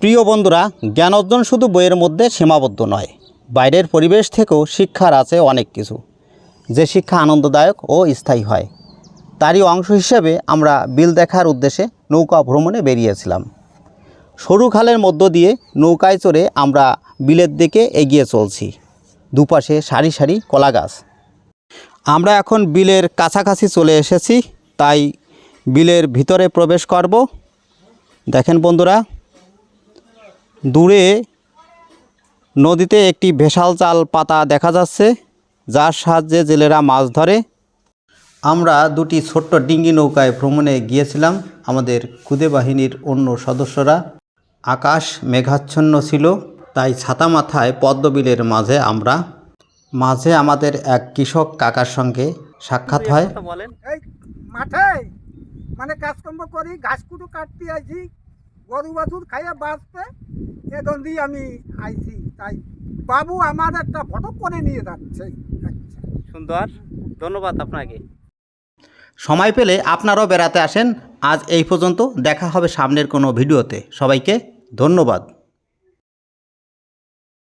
প্রিয় বন্ধুরা, জ্ঞান অর্জন শুধু বইয়ের মধ্যে সীমাবদ্ধ নয়, বাইরের পরিবেশ থেকেও শিক্ষার আছে অনেক কিছু। যে শিক্ষা আনন্দদায়ক ও স্থায়ী হয়, তারই অংশ হিসেবে আমরা বিল দেখার উদ্দেশ্যে নৌকা ভ্রমণে বেরিয়েছিলাম। সরু খালের মধ্য দিয়ে নৌকায় চড়ে আমরা বিলের দিকে এগিয়ে চলছি। দুপাশে সারি সারি কলা গাছ। আমরা এখন বিলের কাছাকাছি চলে এসেছি, তাই বিলের ভিতরে প্রবেশ করব। দেখেন বন্ধুরা দূরে নদীতে একটি ভেসাল চাল পাতা দেখা যাচ্ছে যার সাহায্যে জেলেরা মাছ ধরে। আমরা দুটি ছোট্ট ডিঙ্গি নৌকায় ভ্রমণে গিয়েছিলাম আমাদের খুদে বাহিনীর অন্য সদস্যরা। আকাশ মেঘাচ্ছন্ন ছিল তাই ছাতা মাথায় পদ্মবিলের মাঝে আমরা মাঝে আমাদের এক কৃষক কাকার সঙ্গে সাক্ষাৎ হয়। মাঠে মানে কাজকর্ম করি ঘাস কুটো কাটতে আইছি গরু বাছুর খাইয়ে বাঁচতে এদন দিয়ে আমি আইছি তাই বাবু আমার একটা ফটো করে নিয়ে যাচ্ছে। আচ্ছা সুন্দর ধন্যবাদ আপনাকে। সময় পেলে আপনারাও বেড়াতে আসেন আজ এই পর্যন্ত দেখা হবে সামনের কোনো ভিডিওতে। সবাইকে ধন্যবাদ।